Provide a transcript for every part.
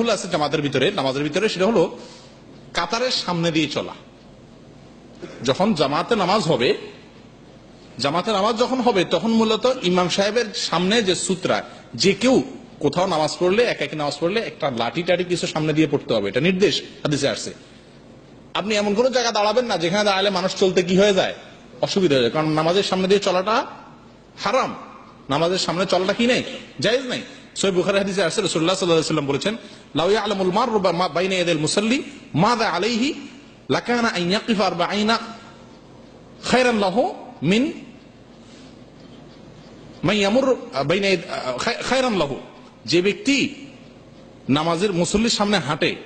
ভুল আছে জামাতের ভিতরে, নামাজের ভিতরে, সেটা হলো কাতারের সামনে দিয়ে চলা। যখন জামাতে নামাজ হবে, জামাতে নামাজ যখন হবে, তখন মূলত ইমাম সাহেবের সামনে যে সূত্রা, যে কেউ কোথাও নামাজ পড়লে, এক এক নামাজ পড়লে, একটা লাঠি টাটি কিছু সামনে দিয়ে পড়তে হবে। এটা নির্দেশ হাদিসে আসছে। আপনি এমন কোন জায়গা দাঁড়াবেন না, যেখানে দাঁড়ালে মানুষ চলতে কি হয়ে যায়? অসুবিধা হয়ে যায়। কারণ নামাজের সামনে দিয়ে চলাটা হারাম। নামাজের সামনে চলাটা কি নেই? জায়েজ নাই। যে ব্যক্তি নামাজের মুসল্লির সামনে হাঁটে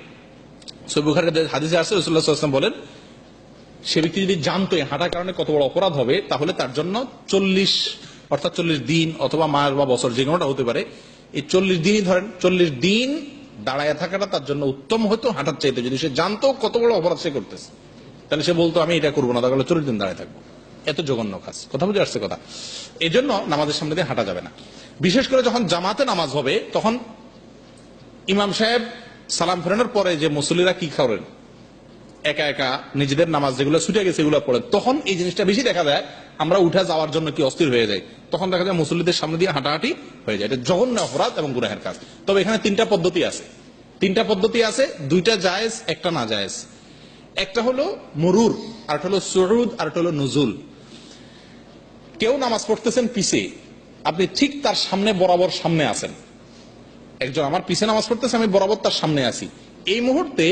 বলেন, সে ব্যক্তি যদি জানতো হাঁটার কারণে কত বড় অপরাধ হবে, তাহলে তার জন্য চল্লিশ, অর্থাৎ চল্লিশ দিন অথবা মাস বা বছর যে কোনোটা হতে পারে এই চল্লিশ দিনই ধরেন, চল্লিশ দিন দাঁড়ায় থাকাটা তার জন্য উত্তম হতো হাঁটার চাইতে। যদি সে জানতো কত বড় অপরাধ সে করতেছে, তাহলে সে বলতো, আমি এটা করব না, তাহলে চল্লিশ দিন দাঁড়ায় থাকব। এত জঘন্য কাজ। কথা বুঝে আসছে কথা? এই জন্য নামাজের সামনে দিয়ে হাঁটা যাবে না। বিশেষ করে যখন জামাতে নামাজ হবে, তখন ইমাম সাহেব সালাম ফেরানোর পরে যে মুসল্লিরা কি খাওয়ারেন? একা একা নিজেদের নামাজ যেগুলো ছুটে গেছে সেগুলো পড়ে তখন এই জিনিসটা বেশি দেখা যায় আমরা উঠে যাওয়ার জন্য কি অস্থির হয়ে যায় তখন দেখা যায় মুসল্লিদের সামনে দিয়ে হাঁটাহাঁটি হয়ে যায়। এটা জঘন্য অপরাধ এবং গুনাহের কাজ। তবে এখানে তিনটা পদ্ধতি আছে। তিনটা পদ্ধতি আছে। দুইটা জায়েজ, একটা না জায়েজ। একটা হলো মরুর, আর হলো সরুদ আর হলো নজুল। কেউ নামাজ পড়তেছেন পিছে, আপনি ঠিক তার সামনে, বরাবর সামনে আছেন। একজন আমার পিছে নামাজ পড়তেছে, আমি বরাবর তার সামনে আছি। এই মুহূর্তে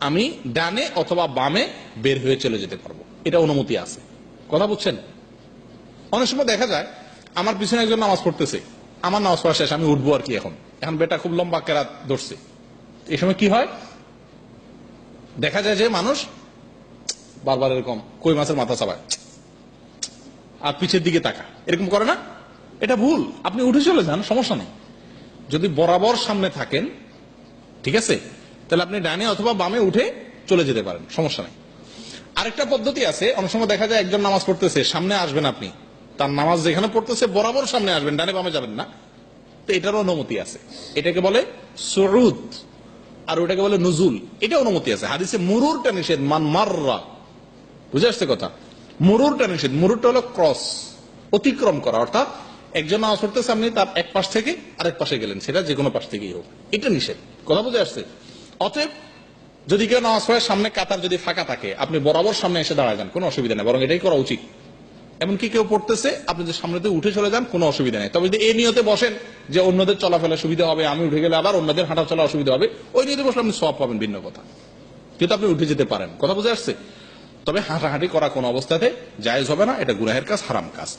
আমি ডানে অথবা বামে বের হয়ে চলে যেতে পারব। এটা অনুমতি আছে। কথা বুঝছেন? অনেক সময় দেখা যায়, আমার পিছনে একজন নামাজ পড়তেছে। আমার নামাজ পড়া শেষ, আমি উঠবো আর কি এখন। এখন বেটা খুব লম্বা কেরাত ধরছে। এই সময় কি হয়? দেখা যায় যে মানুষ বারবার এরকম কই মাছের মাথা চাবায়। আর পিছের দিকে তাকা এরকম করে না? এটা ভুল। আপনি উঠে চলে যান, সমস্যা নেই। যদি বরাবর সামনে থাকেন, ঠিক আছে? তাহলে আপনি ডানে অথবা বামে উঠে চলে যেতে পারেন, সমস্যা নেই। আরেকটা পদ্ধতি আছে, অনেক সময় দেখা যায় একজন নামাজ পড়তেছে, সামনে আসবেন আপনি। তার নামাজ যেখানে পড়তেছে, বরাবর সামনে আসবেন, ডানে বামে যাবেন না। তো এটারও অনুমতি আছে। এটাকে বলে সরুদ আর ওটাকে বলে নজুল। এটা অনুমতি আছে। হাদিসে মুরুরটা নিষেধ, মান মাররা। বুঝে আসছে কথা? মুরুরটা নিষেধ। মুরুরটা হলো ক্রস, অতিক্রম করা। অর্থাৎ একজন নামাজ পড়তেছে, আপনি তার এক পাশ থেকে আরেক পাশে গেলেন। সেটা যে কোনো পাশ থেকেই হোক। এটা নিষেধ। কথা বুঝে আসছে? অতএব যদি কেউ নামাজ পড়ে, সামনে কাতার যদি ফাঁকা থাকে, আপনি বরাবর সামনে এসে দাঁড়ায় যান, কোনো অসুবিধা নেই, বরং এটাই করা উচিত। এমনকি কেউ পড়তেছে, আপনি যে সামনে উঠে চলে যান, কোনো অসুবিধা নেই। তবে যদি এই নিয়তে বসেন যে অন্যদের চলাফেরা সুবিধা হবে, আমি উঠে গেলে আবার অন্যদের হাঁটা চলা অসুবিধা হবে, ওই নিয়তে বসলে আপনি সব পাবেন ভিন্ন কথা। কিন্তু আপনি উঠে যেতে পারেন। কথা বুঝে আসছে? তবে হাঁটাহাঁটি করা কোনো অবস্থাতে জায়েজ হবে না, এটা গুনাহের কাজ, হারাম কাজ।